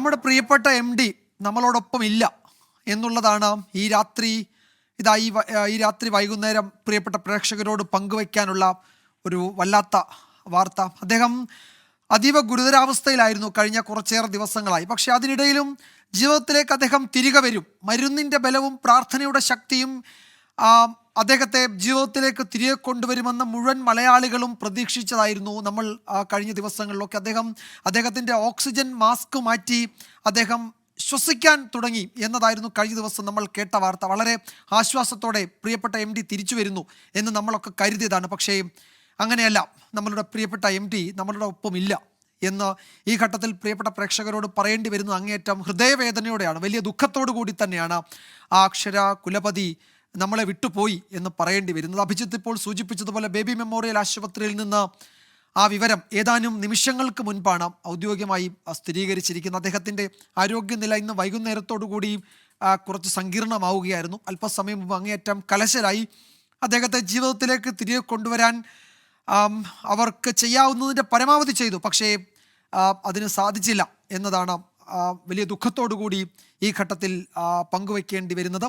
നമ്മുടെ പ്രിയപ്പെട്ട M D നമ്മളോടൊപ്പം ഇല്ല എന്നുള്ളതാണ് ഈ രാത്രി ഇതാ ഈ ഈ രാത്രി വൈകുന്നേരം പ്രിയപ്പെട്ട പ്രേക്ഷകരോട് പങ്കുവയ്ക്കാനുള്ള ഒരു വല്ലാത്ത വാർത്ത. അദ്ദേഹം അതീവ ഗുരുതരാവസ്ഥയിലായിരുന്നു കഴിഞ്ഞ കുറച്ചേറെ ദിവസങ്ങളായി. പക്ഷേ അതിനിടയിലും ജീവിതത്തിലേക്ക് അദ്ദേഹം തിരികെ വരും. മരുന്നിന്റെ ബലവും പ്രാർത്ഥനയുടെ ശക്തിയും അദ്ദേഹത്തെ ജീവിതത്തിലേക്ക് തിരികെ കൊണ്ടുവരുമെന്ന് മുഴുവൻ മലയാളികളും പ്രതീക്ഷിച്ചതായിരുന്നു നമ്മൾ കഴിഞ്ഞ ദിവസങ്ങളിലൊക്കെ. അദ്ദേഹം അദ്ദേഹത്തിന്റെ ഓക്സിജൻ മാസ്ക് മാറ്റി അദ്ദേഹം ശ്വസിക്കാൻ തുടങ്ങി എന്നതായിരുന്നു കഴിഞ്ഞ ദിവസം നമ്മൾ കേട്ട വാർത്ത. വളരെ ആശ്വാസത്തോടെ പ്രിയപ്പെട്ട എം ഡി തിരിച്ചു വരുന്നു എന്ന് നമ്മളൊക്കെ കരുതിയതാണ്. പക്ഷേ അങ്ങനെയല്ല. നമ്മളുടെ പ്രിയപ്പെട്ട എം ഡി നമ്മളുടെ ഒപ്പമില്ല എന്ന് ഈ ഘട്ടത്തിൽ പ്രിയപ്പെട്ട പ്രേക്ഷകരോട് പറയേണ്ടി വരുന്നത് അങ്ങേയറ്റം ഹൃദയവേദനയോടെയാണ് വലിയ ദുഃഖത്തോടു കൂടി തന്നെയാണ് ആ അക്ഷര കുലപതി നമ്മളെ വിട്ടുപോയി എന്ന് പറയേണ്ടി വരുന്നത്. അഭിജിത്ത് ഇപ്പോൾ സൂചിപ്പിച്ചതുപോലെ ബേബി മെമ്മോറിയൽ ആശുപത്രിയിൽ നിന്ന് ആ വിവരം ഏതാനും നിമിഷങ്ങൾക്ക് മുൻപാണ് ഔദ്യോഗികമായി സ്ഥിരീകരിച്ചിരിക്കുന്നത്. അദ്ദേഹത്തിന്റെ ആരോഗ്യനില ഇന്ന് വൈകുന്നേരത്തോടു കൂടി കുറച്ച് സങ്കീർണമാവുകയായിരുന്നു. അല്പസമയം മുമ്പ് അങ്ങേയറ്റം കലശലായി അദ്ദേഹത്തെ ജീവിതത്തിലേക്ക് തിരികെ കൊണ്ടുവരാൻ അവർക്ക് ചെയ്യാവുന്നതിന്റെ പരമാവധി ചെയ്തു. പക്ഷേ അതിന് സാധിച്ചില്ല എന്നതാണ് വലിയ ദുഃഖത്തോടു കൂടി ഈ ഘട്ടത്തിൽ പങ്കുവയ്ക്കേണ്ടി വരുന്നത്.